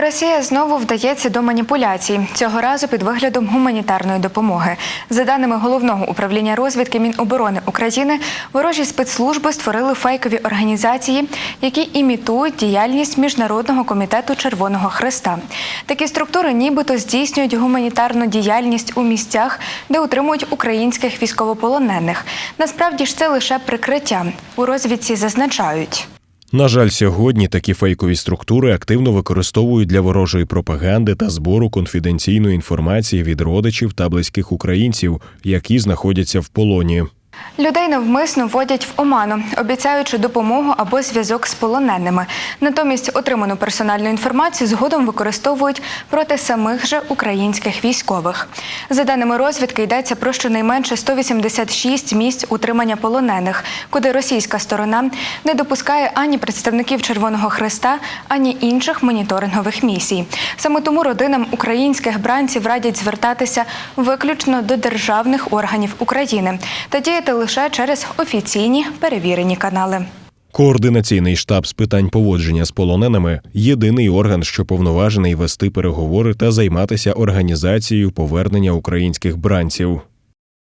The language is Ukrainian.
Росія знову вдається до маніпуляцій цього разу під виглядом гуманітарної допомоги. За даними головного управління розвідки Міноборони України, ворожі спецслужби створили фейкові організації, які імітують діяльність міжнародного комітету Червоного Хреста. Такі структури, нібито здійснюють гуманітарну діяльність у місцях, де утримують українських військовополонених. Насправді ж це лише прикриття. У розвідці зазначають. На жаль, сьогодні такі фейкові структури активно використовують для ворожої пропаганди та збору конфіденційної інформації від родичів та близьких українців, які знаходяться в полоні. Людей навмисно вводять в оману, обіцяючи допомогу або зв'язок з полоненими. Натомість отриману персональну інформацію згодом використовують проти самих же українських військових. За даними розвідки, йдеться про щонайменше 186 місць утримання полонених, куди російська сторона не допускає ані представників Червоного Хреста, ані інших моніторингових місій. Саме тому родинам українських бранців радять звертатися виключно до державних органів України та діяти лише через офіційні перевірені канали. Координаційний штаб з питань поводження з полоненими єдиний орган, що повноважений вести переговори та займатися організацією повернення українських бранців.